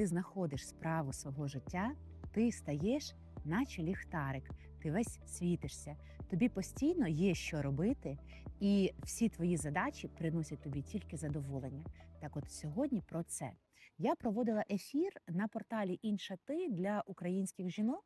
ти знаходиш справу свого життя, ти стаєш, наче ліхтарик, ти весь світишся, тобі постійно є що робити, і всі твої задачі приносять тобі тільки задоволення. Так, от сьогодні про це я проводила ефір на порталі Інша ти для українських жінок.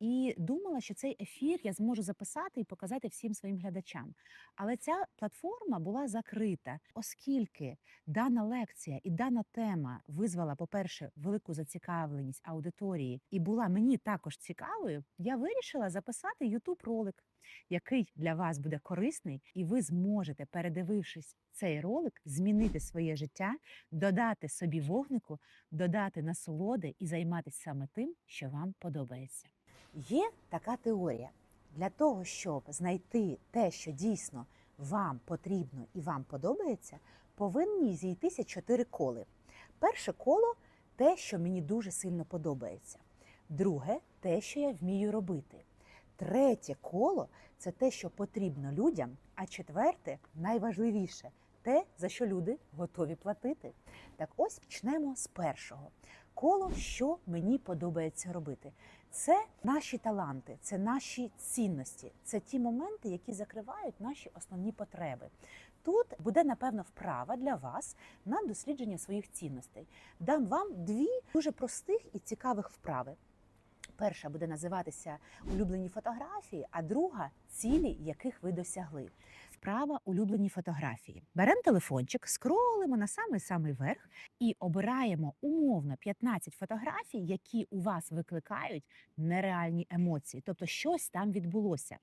І думала, що цей ефір я зможу записати і показати всім своїм глядачам. Але ця платформа була закрита, оскільки дана лекція і дана тема визвала, по-перше, велику зацікавленість аудиторії і була мені також цікавою. Я вирішила записати youtube ролик, який для вас буде корисний, і ви зможете, передивившись цей ролик, змінити своє життя, додати собі вогнику, додати насолоди і займатися саме тим, що вам подобається. Є така теорія для того, щоб знайти те, що дійсно вам потрібно і вам подобається, повинні зійтися чотири коли. Перше коло те, що мені дуже сильно подобається. Друге те, що я вмію робити. Третє коло це те, що потрібно людям. А четверте, найважливіше, те, за що люди готові платити. Так ось почнемо з першого. Коло, що мені подобається робити. Це наші таланти, це наші цінності, це ті моменти, які закривають наші основні потреби. Тут буде напевно вправа для вас на дослідження своїх цінностей. Дам вам дві дуже простих і цікавих вправи. Перша буде називатися улюблені фотографії, а друга цілі, яких ви досягли. Вправа улюблені фотографії. Беремо телефончик, скролимо на самий самий верх і обираємо умовно 15 фотографій, які у вас викликають нереальні емоції, тобто щось там відбулося.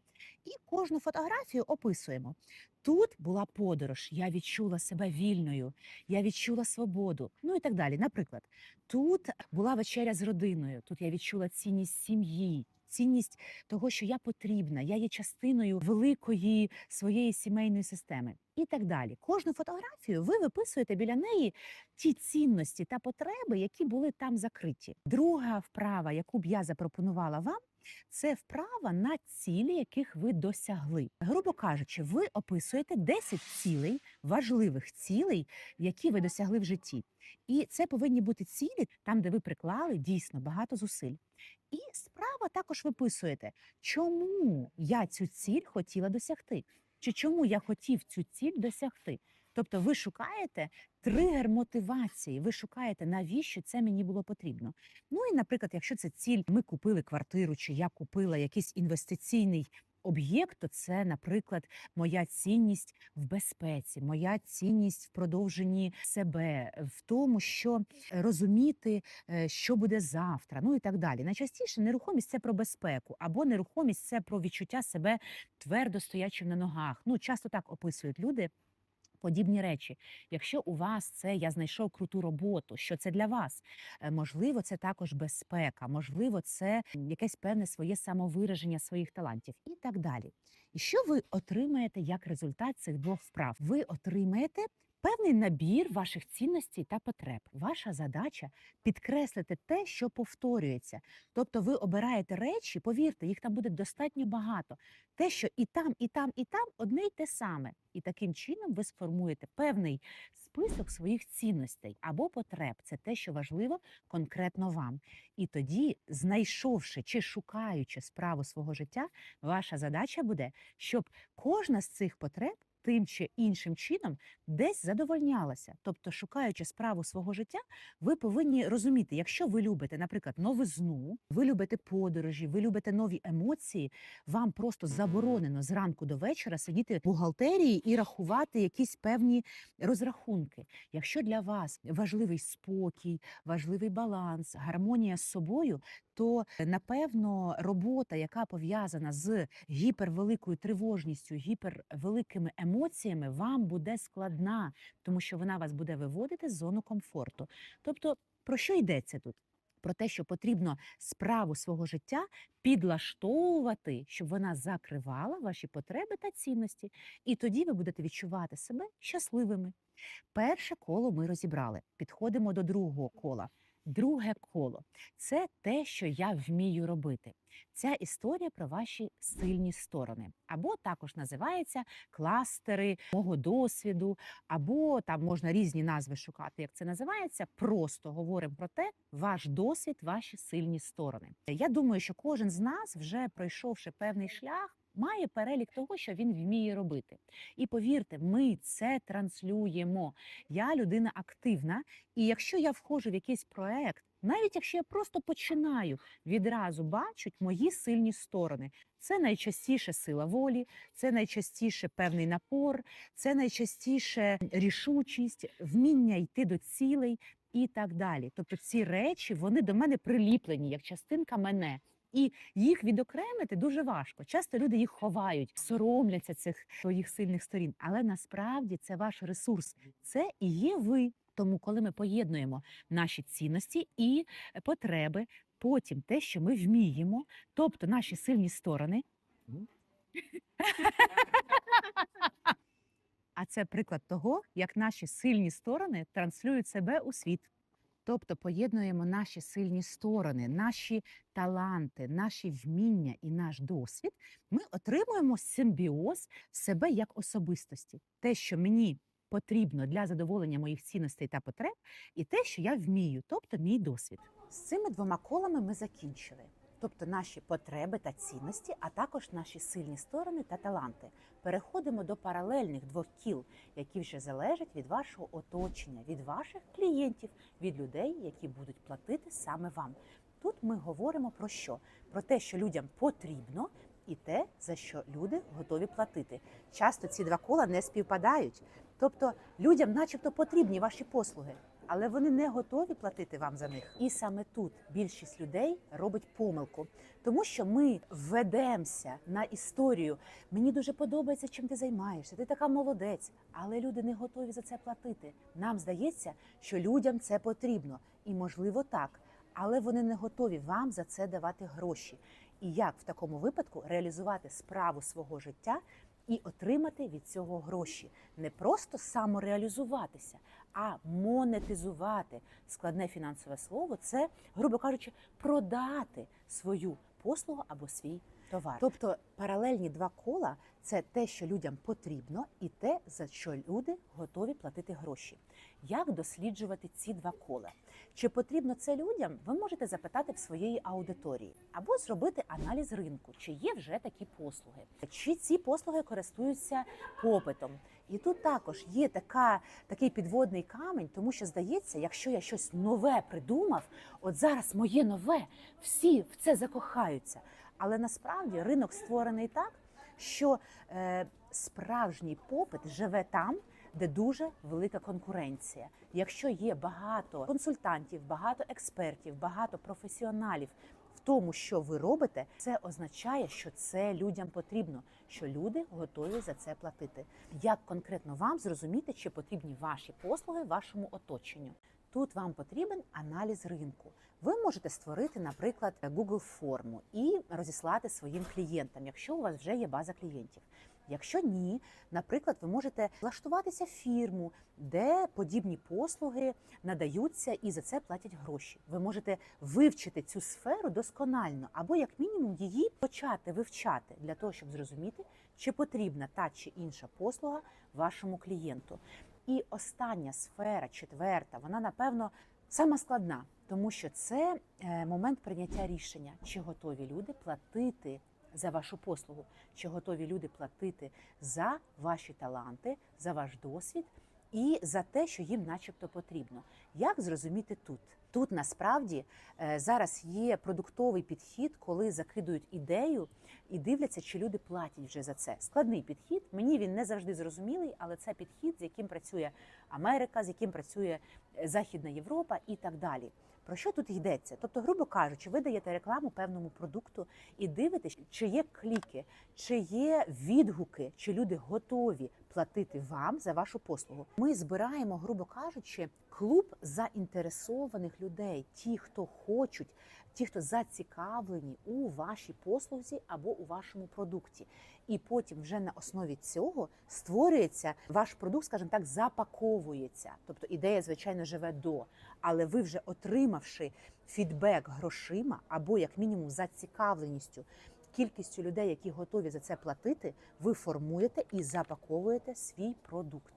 І кожну фотографію описуємо. Тут була подорож, я відчула себе вільною, я відчула свободу, ну і так далі. Наприклад, тут була вечеря з родиною, тут я відчула цінність сім'ї. Цінність того, що я потрібна, я є частиною великої своєї сімейної системи, і так далі. Кожну фотографію ви виписуєте біля неї ті цінності та потреби, які були там закриті. Друга вправа, яку б я запропонувала вам, це вправа на цілі, яких ви досягли. Грубо кажучи, ви описуєте 10 цілей, важливих цілей, які ви досягли в житті. І це повинні бути цілі там, де ви приклали дійсно багато зусиль. І справа також виписуєте, чому я цю ціль хотіла досягти, чи чому я хотів цю ціль досягти. Тобто ви шукаєте тригер мотивації, ви шукаєте, навіщо це мені було потрібно. Ну і, наприклад, якщо це ціль, ми купили квартиру, чи я купила якийсь інвестиційний об'єкт, то це, наприклад, моя цінність в безпеці, моя цінність в продовженні себе, в тому, що розуміти, е, що буде завтра, ну і так далі. Найчастіше нерухомість це про безпеку, або нерухомість це про відчуття себе твердо стоячим на ногах. Ну часто так описують люди. Подібні речі, якщо у вас це я знайшов круту роботу, що це для вас? Е, Можливо, це також безпека, можливо, це якесь певне своє самовираження своїх талантів і так далі. І що ви отримаєте як результат цих двох вправ? Ви отримаєте певний набір ваших цінностей та потреб. Ваша задача підкреслити те, що повторюється. Тобто ви обираєте речі, повірте, їх там буде достатньо багато. Те, що і там, і там, і там одне й те саме. І таким чином ви сформуєте певний список своїх цінностей або потреб. Це те, що важливо конкретно вам. І тоді, знайшовши чи шукаючи справу свого життя, ваша задача буде, щоб кожна з цих потреб тим чи іншим чином десь задовольнялася. Тобто, шукаючи справу свого життя, ви повинні розуміти, якщо ви любите, наприклад, новизну, ви любите подорожі, ви любите нові емоції, вам просто заборонено зранку до вечора сидіти в бухгалтерії і рахувати якісь певні розрахунки. Якщо для вас важливий спокій, важливий баланс, гармонія з собою, то напевно робота, яка пов'язана з гіпервеликою тривожністю, гіпервеликими емоціями, вам буде складна, тому що вона вас буде виводити з зону комфорту. Тобто, про що йдеться тут? Про те, що потрібно справу свого життя підлаштовувати, щоб вона закривала ваші потреби та цінності, і тоді ви будете відчувати себе щасливими. Перше коло ми розібрали. Підходимо до другого кола. Друге коло це те, що я вмію робити. Ця історія про ваші сильні сторони, або також називається кластери мого досвіду, або там можна різні назви шукати. Як це називається? Просто говоримо про те, ваш досвід, ваші сильні сторони. Я думаю, що кожен з нас, вже пройшовши певний шлях, має перелік того, що він вміє робити. І повірте, ми це транслюємо. Я людина активна, і якщо я входжу в якийсь проект, навіть якщо я просто починаю, відразу бачать мої сильні сторони. Це найчастіше сила волі, це найчастіше певний напор, це найчастіше рішучість, вміння йти до цілей і так далі. Тобто ці речі вони до мене приліплені як частинка мене. І їх відокремити дуже важко. Часто люди їх ховають, соромляться цих своїх сильних сторін. Але насправді це ваш ресурс, це і є ви. Тому, коли ми поєднуємо наші цінності і потреби, потім те, що ми вміємо, тобто наші сильні сторони. А це приклад того, як наші сильні сторони транслюють себе у світ. Тобто поєднуємо наші сильні сторони, наші таланти, наші вміння і наш досвід, ми отримуємо симбіоз себе як особистості. Те, що мені потрібно для задоволення моїх цінностей та потреб, і те, що я вмію, тобто мій досвід. З цими двома колами ми закінчили. Тобто наші потреби та цінності, а також наші сильні сторони та таланти. Переходимо до паралельних двох кіл, які вже залежать від вашого оточення, від ваших клієнтів, від людей, які будуть платити саме вам. Тут ми говоримо про що? Про те, що людям потрібно, і те, за що люди готові платити. Часто ці два кола не співпадають. Тобто людям, начебто, потрібні ваші послуги, але вони не готові платити вам за них. І саме тут більшість людей робить помилку, тому що ми ведемося на історію. Мені дуже подобається, чим ти займаєшся. Ти така молодець, але люди не готові за це платити. Нам здається, що людям це потрібно, і можливо так, але вони не готові вам за це давати гроші. І як в такому випадку реалізувати справу свого життя і отримати від цього гроші, не просто самореалізуватися, а монетизувати складне фінансове слово це, грубо кажучи, продати свою послугу або свій товар. Тобто паралельні два кола це те, що людям потрібно, і те, за що люди готові платити гроші. Як досліджувати ці два кола? Чи потрібно це людям? Ви можете запитати в своєї аудиторії або зробити аналіз ринку, чи є вже такі послуги, чи ці послуги користуються попитом. І тут також є така, такий підводний камінь, тому що здається, якщо я щось нове придумав, от зараз моє нове, всі в це закохаються. Але насправді ринок створений так, що е, справжній попит живе там, де дуже велика конкуренція. Якщо є багато консультантів, багато експертів, багато професіоналів в тому, що ви робите, це означає, що це людям потрібно, що люди готові за це платити. Як конкретно вам зрозуміти, чи потрібні ваші послуги вашому оточенню? Тут вам потрібен аналіз ринку. Ви можете створити, наприклад, Google форму і розіслати своїм клієнтам, якщо у вас вже є база клієнтів. Якщо ні, наприклад, ви можете влаштуватися в фірму, де подібні послуги надаються і за це платять гроші. Ви можете вивчити цю сферу досконально, або як мінімум її почати вивчати для того, щоб зрозуміти, чи потрібна та чи інша послуга вашому клієнту. І остання сфера, четверта, вона напевно сама складна, тому що це е, момент прийняття рішення, чи готові люди платити за вашу послугу, чи готові люди платити за ваші таланти, за ваш досвід і за те, що їм, начебто, потрібно. Як зрозуміти тут? Тут насправді е, зараз є продуктовий підхід, коли закидують ідею і дивляться, чи люди платять вже за це. Складний підхід. Мені він не завжди зрозумілий, але це підхід, з яким працює Америка, з яким працює е, Західна Європа і так далі. Про що тут йдеться? Тобто, грубо кажучи, ви даєте рекламу певному продукту і дивитесь, чи є кліки, чи є відгуки, чи люди готові платити вам за вашу послугу. Ми збираємо, грубо кажучи, клуб заінтересованих людей, ті, хто хочуть ті, хто зацікавлені у вашій послузі або у вашому продукті. І потім вже на основі цього створюється ваш продукт, скажімо так, запаковується. Тобто ідея, звичайно, живе до, але ви вже отримавши фідбек грошима або як мінімум зацікавленістю. Кількістю людей, які готові за це платити, ви формуєте і запаковуєте свій продукт.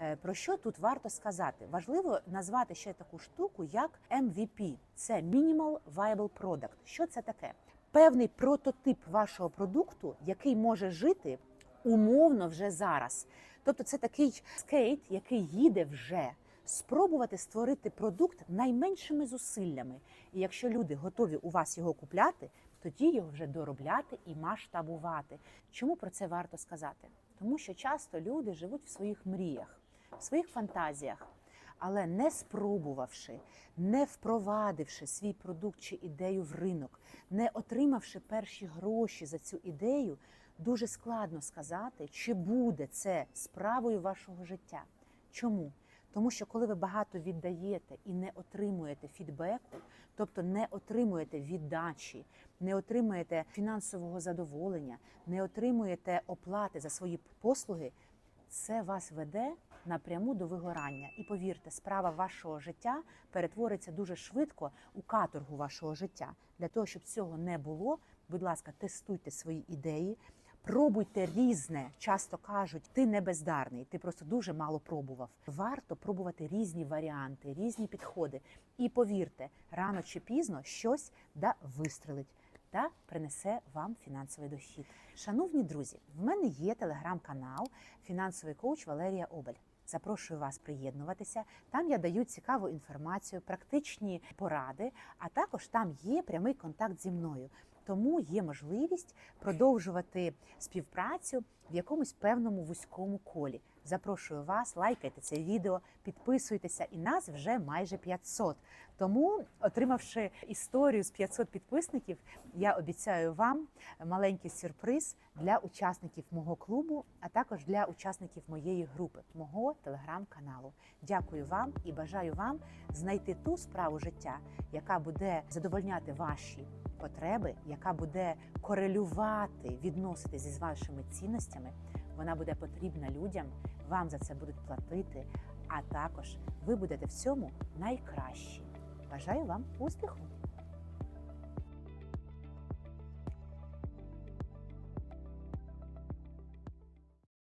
Е, Про що тут варто сказати? Важливо назвати ще таку штуку, як MVP. Це Minimal Viable Product. Що це таке? Певний прототип вашого продукту, який може жити умовно вже зараз. Тобто, це такий скейт, який їде вже. Спробувати створити продукт найменшими зусиллями. І якщо люди готові у вас його купляти, тоді його вже доробляти і масштабувати. Чому про це варто сказати? Тому що часто люди живуть в своїх мріях, в своїх фантазіях, але не спробувавши, не впровадивши свій продукт чи ідею в ринок, не отримавши перші гроші за цю ідею, дуже складно сказати, чи буде це справою вашого життя. Чому? Тому що коли ви багато віддаєте і не отримуєте фідбеку, тобто не отримуєте віддачі, не отримуєте фінансового задоволення, не отримуєте оплати за свої послуги, це вас веде напряму до вигорання. І повірте, справа вашого життя перетвориться дуже швидко у каторгу вашого життя. Для того, щоб цього не було, будь ласка, тестуйте свої ідеї. Пробуйте різне. Часто кажуть, ти не бездарний, ти просто дуже мало пробував. Варто пробувати різні варіанти, різні підходи. І повірте, рано чи пізно щось да вистрелить та принесе вам фінансовий дохід. Шановні друзі, в мене є телеграм-канал Фінансовий коуч Валерія Обель. Запрошую вас приєднуватися. Там я даю цікаву інформацію, практичні поради, а також там є прямий контакт зі мною. Тому є можливість продовжувати співпрацю в якомусь певному вузькому колі. Запрошую вас, лайкайте це відео, підписуйтеся, і нас вже майже 500. Тому, отримавши історію з 500 підписників, я обіцяю вам маленький сюрприз для учасників мого клубу, а також для учасників моєї групи, мого телеграм-каналу. Дякую вам і бажаю вам знайти ту справу життя, яка буде задовольняти ваші потреби, яка буде корелювати, відноситися з вашими цінностями. Вона буде потрібна людям, вам за це будуть платити, а також ви будете в цьому найкращі. Бажаю вам успіху!